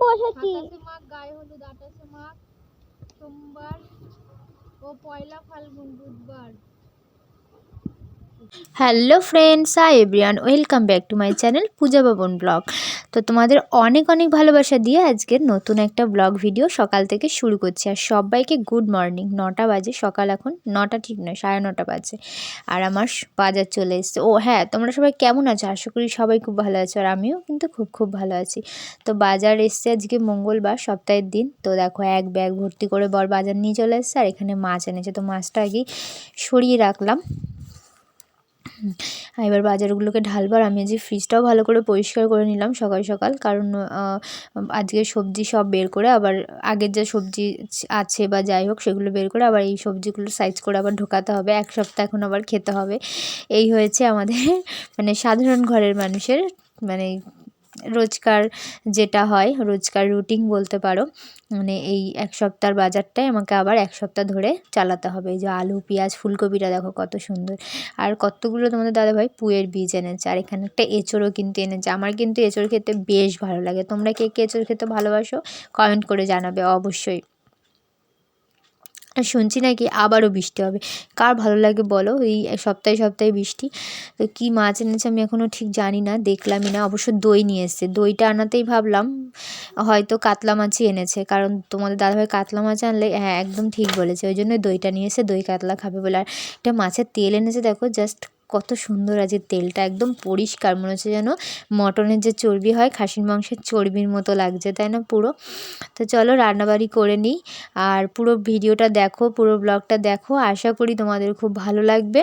বসেছি গায়ে হলুদ সোমবার ও পয়লা ফাল্গুন বুধবার। Hello friends hi everyone welcome back to my channel Puja Bhavan blog তো তোমাদের অনেক অনেক ভালোবাসা দিয়ে আজকের নতুন একটা ব্লগ ভিডিও সকাল থেকে শুরু করছি। আর সবাইকে গুড মর্নিং নটা বাজে, সকাল এখন নটা ঠিক নয়, সাড়ে নটা বাজে। আর আমার বাজার চলে এসছে। ও হ্যাঁ তোমরা সবাই কেমন আছো? আশা করি সবাই খুব ভালো আছো, আর আমিও কিন্তু খুব খুব ভালো আছি। তো বাজার এসছে আজকে মঙ্গলবার, সপ্তাহের দিন। তো দেখো এক ব্যাগ ভর্তি করে বর বাজার নিয়ে চলে এসছে, আর এখানে মাছ এনেছে। তো মাছটা আগেই সরিয়ে রাখলাম। এবার বাজারগুলোকে ঢালবার আমি যে ফ্রিজটাও ভালো করে পরিষ্কার করে নিলাম সকাল সকাল। কারণ আজকে সবজি সব বের করে আবার আগের যা সবজি আছে বা যাই হোক সেগুলো বের করে আবার এই সবজিগুলো সাইজ করে আবার ঢোকাতে হবে। এক সপ্তাহ এখন আবার খেতে হবে। এই হয়েছে আমাদের মানে সাধারণ ঘরের মানুষের মানে রোজকার যেটা হয়, রোজকার রুটিন বলতে পারো মানে এই এক সপ্তাহের বাজারটাই আমাকে আবার এক সপ্তাহ ধরে চালাতে হবে। এই যে আলু, পেঁয়াজ, ফুলকপিটা দেখো কত সুন্দর। আর কতগুলো তোমাদের দাদাভাই পুয়ের বীজ এনেছে, আর এখানে একটা এঁচড়ও কিন্তু এনেছে। আমার কিন্তু এঁচড় খেতে বেশ ভালো লাগে। তোমরা কে কে এঁচড় খেতে ভালোবাসো কমেন্ট করে জানাবে অবশ্যই। আর শুনছি নাকি আবারও বৃষ্টি হবে। কার ভালো লাগে বলো? এই সপ্তাহে সপ্তাহে বৃষ্টি। তো কী মাছ এনেছে আমি এখনও ঠিক জানি না, দেখলামই না। অবশ্য দই নিয়ে এসছে। দইটা আনাতেই ভাবলাম, হয়তো কাতলা মাছই এনেছে। কারণ তোমাদের দাদাভাই কাতলা মাছ আনলে হ্যাঁ একদম ঠিক বলেছে। ওই জন্য দইটা নিয়ে এসে দই কাতলা খাবে বলে। আর একটা মাছের তেল এনেছে, দেখো জাস্ট কত সুন্দর আছে তেলটা, একদম পরিষ্কার। মনে হচ্ছে যেন মটনের যে চর্বি হয়, খাসির মাংসের চর্বির মতো লাগছে, তাই না পুরো? তো চলো রান্নাবাড়ি করে নিই। আর পুরো ভিডিওটা দেখো, পুরো ব্লগটা দেখো। আশা করি তোমাদের খুব ভালো লাগবে।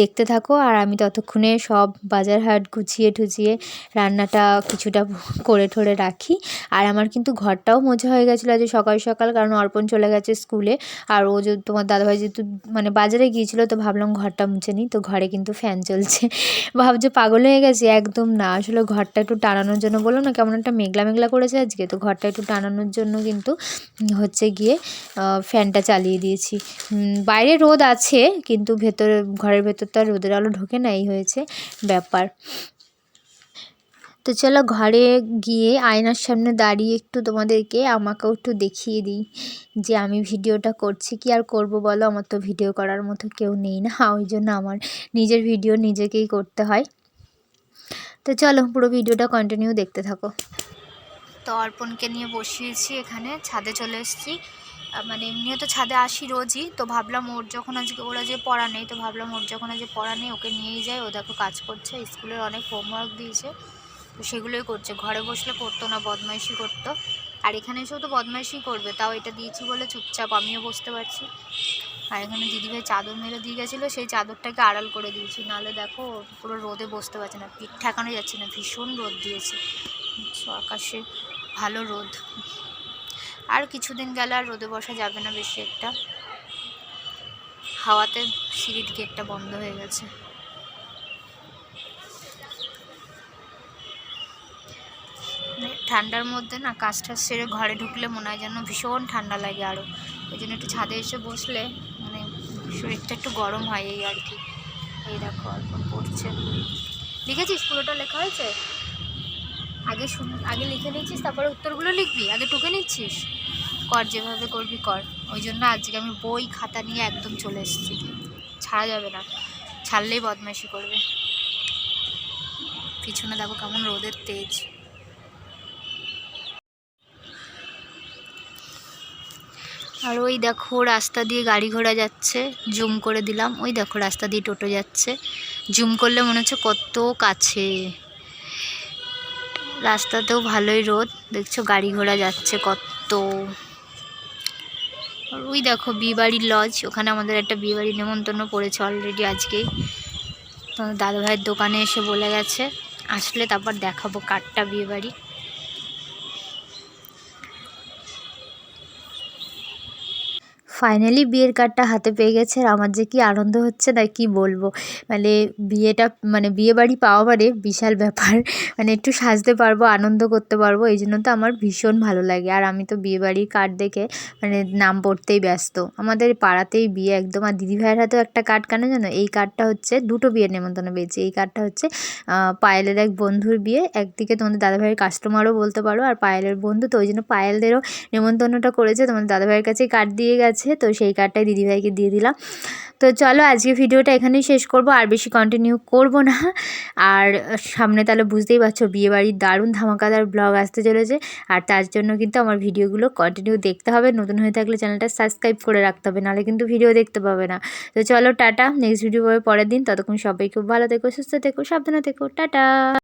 দেখতে থাকো। আর আমি ততক্ষণে সব বাজার হাট গুছিয়ে টুছিয়ে রান্নাটা কিছুটা করে ঠরে রাখি। আর আমার কিন্তু ঘরটাও মোছা হয়ে গেছিল আজ সকাল সকাল, কারণ অর্পণ চলে গেছে স্কুলে। আর ও যে তোমার দাদাভাই যেহেতু মানে বাজারে গিয়েছিল, তো ভাবলাম ঘরটা মুছে নিই। তো ঘরে কিন্তু ফ্যান চলছে। ভাবছে পাগল হয়ে গেছে? একদম না। আসলে ঘরটা একটু টানানোর জন্য বললাম না, কেমন একটা মেঘলা মেঘলা করেছে আজকে। তো ঘরটা একটু টানানোর জন্য কিন্তু হচ্ছে গিয়ে ফ্যানটা চালিয়ে দিয়েছি। বাইরে রোদ আছে, কিন্তু ভেতরে ঘরের ভেতর তো আর রোদের আলো ঢোকে না, এই হয়েছে ব্যাপার। তো চলো ঘরে গিয়ে আয়নার সামনে দাঁড়িয়ে একটু তোমাদেরকে আমাকেও একটু দেখিয়ে দিই যে আমি ভিডিওটা করছি, কি আর করব বলো? আমার তো ভিডিও করার মতো কেউ নেই না, ওই জন্য আমার নিজের ভিডিও নিজেকেই করতে হয়। তো চলো পুরো ভিডিওটা কন্টিনিউ দেখতে থাকো। তো অর্পণকে নিয়ে বসিয়েছি এখানে, ছাদে চলে এসেছি। মানে এমনিও তো ছাদে আসি রোজই, তো ভাবলাম ওর যখন আজকে, ওরা যে পড়া নেই, তো ভাবলাম ওর যখন আজকে পড়া নেই, ওকে নিয়েই যাই, ও দেখো কাজ করছে, স্কুলের অনেক হোমওয়ার্ক দিয়েছে, তো সেগুলোই করছে, ঘরে বসলে করতো না, বদমাইশি করতো, আর এখানে এসেও তো বদমাইশি করবে, তাও এটা দিয়েছি বলে চুপচাপ আমিও বসতে পারছি। আর এখানে দিদিভাই চাদর মেরে দিয়ে গেছিল, সেই চাদরটাকে আড়াল করে দিয়েছি, নাহলে দেখো পুরো রোদে বসতে পারছে না, পিঠ ঠেকানো যাচ্ছে না, ভীষণ রোদ দিয়েছে, আকাশে ভালো রোদ। আর কিছুদিন গেলে আর রোদে বসা যাবে না বেশি একটা। হাওয়াতে সিঁড়ির গেটটা বন্ধ হয়ে গেছে। মানে ঠান্ডার মধ্যে না কাজ টাজ সেরে ঘরে ঢুকলে মনে হয় যেন ভীষণ ঠান্ডা লাগে আরও ওই জন্য একটু ছাদে এসে বসলে মানে শরীরটা একটু গরম হয় এই আর কি। এই দেখো অল্প পড়ছে। লিখেছিস পুরোটা লেখা হয়েছে? আগে শুন, আগে লিখে নিচ্ছিস তারপরে উত্তরগুলো লিখবি, আগে টুকে নিচ্ছিস। কর, যেভাবে করবি কর। ওই জন্য আজকে আমি বই, খাতা নিয়ে একদম চলে এসেছি। ছাড়া যাবে না। ছাড়লেই বদমাইশি করবে। পিছনে দেখো কেমন রোদের তেজ। আর ওই দেখো, রাস্তা দিয়ে গাড়ি ঘোড়া যাচ্ছে। জুম করে দিলাম। ওই দেখো, রাস্তা দিয়ে টোটো যাচ্ছে। জুম করলে মনে হচ্ছে কত কাছে। রাস্তাতেও ভালোই রোদ। দেখছ গাড়ি ঘোড়া যাচ্ছে কত। ওই দেখো বিয়েবাড়ির লজ ওখানে আমাদের একটা বিয়েবাড়ির নেমন্তন্ন পড়েছে অলরেডি আজকেই তো দাদা ভাইয়ের দোকানে এসে বলে গেছে, আসলে তারপর দেখাবো কাঠটা বিয়েবাড়ি। ফাইনালি বিয়ের কার্ডটা হাতে পেয়ে গেছে আর আমার যে কি আনন্দ হচ্ছে না কি বলব? মানে বিয়েটা মানে বিয়ে বাড়ি পাওয়া মানে বিশাল ব্যাপার। মানে একটু সাজতে পারব, আনন্দ করতে পারব, এই জন্য তো আমার ভীষণ ভালো লাগে। আর আমি তো বিয়ে বাড়ির কার্ড দেখে মানে নাম পড়তেই ব্যস্ত। আমাদের পাড়াতেই বিয়ে একদম, আর দিদিভাইয়ের হাতেও একটা কার্ড কেন জানো? এই কার্ডটা হচ্ছে দুটো বিয়ের নেমন্তন্ন পেয়েছি। এই কার্ডটা হচ্ছে পায়েলের এক বন্ধুর বিয়ে। একদিকে তোমাদের দাদাভাইয়ের কাস্টমারও বলতে পারো, আর পায়েলের বন্ধু তো ওই জন্য পায়েলদেরও নেমন্তন্নটা করেছে। তোমাদের দাদাভাইয়ের কাছে কার্ড দিয়ে গেছে। তো সেই কার্ডটাই দিদিভাইকে দিয়ে দিলাম। তো চলো আজকে ভিডিওটা এখানেই শেষ করব, আর বেশি কন্টিনিউ করব না। আর সামনে তাহলে বুঝতেই পারছ, বিয়েবাড়ির দারুণ ধামাকাদার ব্লগ আসতে চলেছে, আর তার জন্য কিন্তু আমার ভিডিওগুলো কন্টিনিউ দেখতে হবে। নতুন হয়ে থাকলে চ্যানেলটা সাবস্ক্রাইব করে রাখতে হবে, নাহলে কিন্তু ভিডিও দেখতে পাবে না। তো চলো টাটা নেক্সট ভিডিও পরের দিন। ততক্ষণ সবাই খুব ভালো থেকো, সুস্থ থেকো, সাবধানে থেকো। টাটা!